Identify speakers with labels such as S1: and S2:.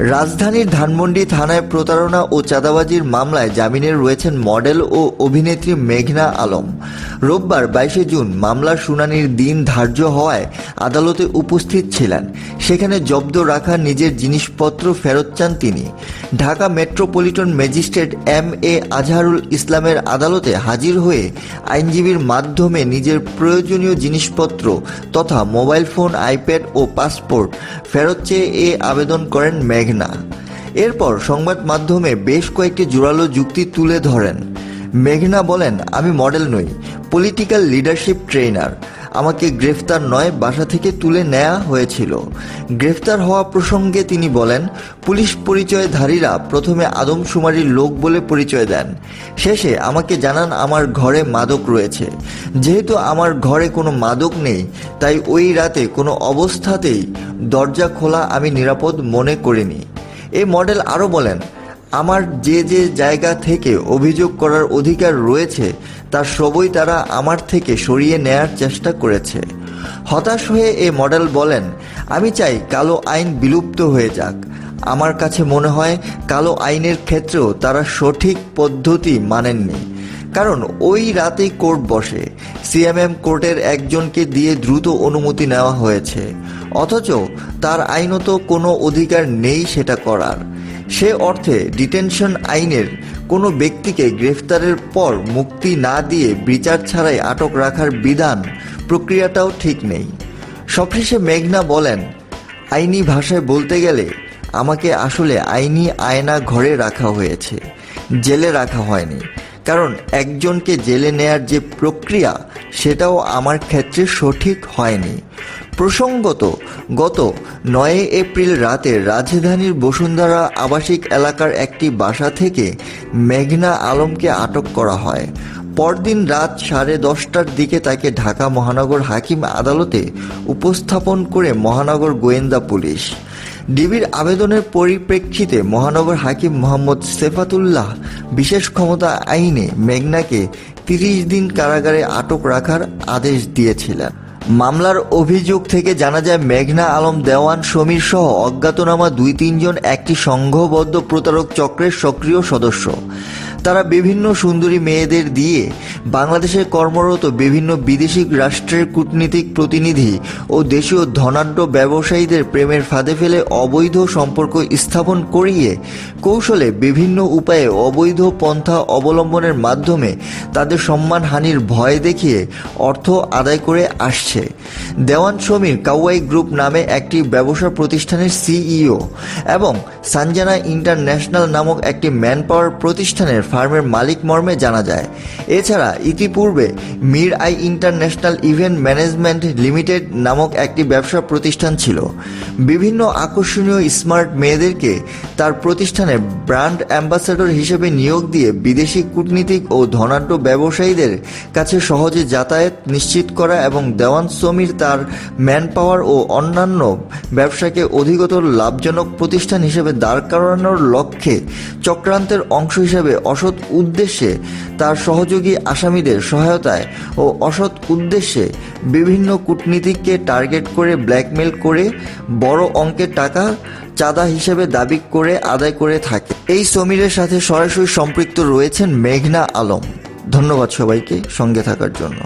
S1: রাজধানীর ধানমন্ডি থানায় প্রতারণা ও চাঁদাবাজির মামলায় জামিনে রয়েছেন মডেল ও অভিনেত্রী মেঘনা আলম। রোববার বাইশে জুন মামলার শুনানির দিন ধার্য হওয়ায় আদালতে উপস্থিত ছিলেন। সেখানে জব্দ রাখা নিজের জিনিসপত্র ফেরত চান তিনি। Dhaka metropolitan magistrate M A Azharul ইসলামের আদালতে হাজির হয়ে আইনজীবীর মাধ্যমে নিজের প্রয়োজনীয় জিনিসপত্র তথা মোবাইল ফোন, আইপ্যাড ও পাসপোর্ট ফেরত চেয়ে এ আবেদন করেন মেঘনা এরপর সংবাদ মাধ্যমে বেশ কয়েকটি জোরালো যুক্তি তুলে ধরেন। মেঘনা বলেন, আমি মডেল নই পলিটিক্যাল লিডারশিপ ট্রেনার আমাকে গ্রেফতার নয়, বাসা থেকে তুলে নেওয়া হয়েছিল। গ্রেফতার হওয়া প্রসঙ্গে তিনি বলেন, পুলিশ পরিচয়ধারীরা প্রথমে আদমশুমারির লোক বলে পরিচয় দেন। শেষে আমাকে জানান আমার ঘরে মাদক রয়েছে। যেহেতু আমার ঘরে কোনো মাদক নেই, তাই ওই রাতে কোনো অবস্থাতেই দরজা খোলা আমি নিরাপদ মনে করিনি। এই মডেল আরও বলেন আমার যে যে জায়গা থেকে অভিযোগ করার অধিকার রয়েছে তার সবই তারা আমার থেকে সরিয়ে নেয়ার চেষ্টা করেছে। হতাশ হয়ে এ মডেল বলেন, আমি চাই কালো আইন বিলুপ্ত হয়ে যাক। আমার কাছে মনে হয় কালো আইনের ক্ষেত্রেও তারা সঠিক পদ্ধতি মানেননি। কারণ ওই রাতেই কোর্ট বসে, সিএমএম কোর্টের একজনকে দিয়ে দ্রুত অনুমতি নেওয়া হয়েছে। অথচ তার আইনত কোনো অধিকার নেই সেটা করার। সে অর্থে ডিটেনশন আইনের কোনো ব্যক্তিকে গ্রেফতারের পর মুক্তি না দিয়ে বিচার ছাড়াই আটক রাখার বিধান প্রক্রিয়াটাও ঠিক নেই। সবশেষে মেঘনা বলেন, আইনি ভাষায় বলতে গেলে আমাকে আসলে আইনি আয়না ঘরে রাখা হয়েছে, জেলে রাখা হয়নি। কারণ একজনকে জেলে নেয়ার যে প্রক্রিয়া, সেটাও আমার ক্ষেত্রে সঠিক হয়নি। প্রসঙ্গত, গত নয় এপ্রিল রাতে রাজধানীর বসুন্ধরা আবাসিক এলাকার একটি বাসা থেকে মেঘনা আলমকে আটক করা হয়। পরদিন রাত সাড়ে দশটার দিকে তাকে ঢাকা মহানগর হাকিম আদালতে উপস্থাপন করে মহানগর গোয়েন্দা পুলিশ। ডিবির আবেদনের পরিপ্রেক্ষিতে মহানগর হাকিম মোহাম্মদ সেফাতুল্লাহ বিশেষ ক্ষমতা আইনে মেঘনাকে তিরিশ দিন কারাগারে আটক রাখার আদেশ দিয়েছিলেন। মামলার অভিযোগ থেকে জানা যায়, মেঘনা আলম দেওয়ান, সমীর সহ অজ্ঞাতনামা দুই তিনজন একটি সংঘবদ্ধ প্রতারক চক্রের সক্রিয় সদস্য। তারা বিভিন্ন সুন্দরী মেয়েদের দিয়ে বাংলাদেশে কর্মরত বিভিন্ন বিদেশি রাষ্ট্রের কূটনীতিক প্রতিনিধি ও দেশীয় ধনাঢ্য ব্যবসায়ীদের প্রেমের ফাঁদে ফেলে অবৈধ সম্পর্ক স্থাপন করিয়ে কৌশলে বিভিন্ন উপায়ে অবৈধ পন্থা অবলম্বনের মাধ্যমে তাদের সম্মানহানির ভয় দেখিয়ে অর্থ আদায় করে আসছে। দেওয়ান সমীর কাউয়াই গ্রুপ নামে একটি ব্যবসা প্রতিষ্ঠানের সিইও এবং সানজানা ইন্টারন্যাশনাল নামক একটি ম্যান পাওয়ার প্রতিষ্ঠানের ফার্মের মালিক মর্মে জানা যায়। এছাড়া ইতিপূর্বে Mir I international event management limited নামক একটি ব্যবসা প্রতিষ্ঠান ছিল। বিভিন্ন আকর্ষণীয় স্মার্ট মেয়েদেরকে তার প্রতিষ্ঠানে ব্র্যান্ড অ্যাম্বাসাডর হিসেবে নিয়োগ দিয়ে বিদেশি কূটনীতিক ও ধনাঢ্য ব্যবসায়ীদের কাছে সহজে যাতায়াত নিশ্চিত করা এবং দেওয়ান সমীর তার ম্যান পাওয়ার ও অন্যান্য ব্যবসাকে অধিকতর লাভজনক প্রতিষ্ঠান হিসেবে দাঁড় করানোর লক্ষ্যে চক্রান্তের অংশ হিসেবে অসৎ উদ্দেশ্যে তার সহযোগী আসামিদের সহায়তায় ও অসৎ উদ্দেশ্যে বিভিন্ন কূটনীতিককে টার্গেট করে ব্ল্যাকমেল করে বড় অঙ্কের টাকা চাঁদা হিসেবে দাবি করে আদায় করে থাকে। এই সমীরের সাথে সরাসরি সম্পৃক্ত রয়েছেন মেঘনা আলম। ধন্যবাদ সবাইকে সঙ্গে থাকার জন্য।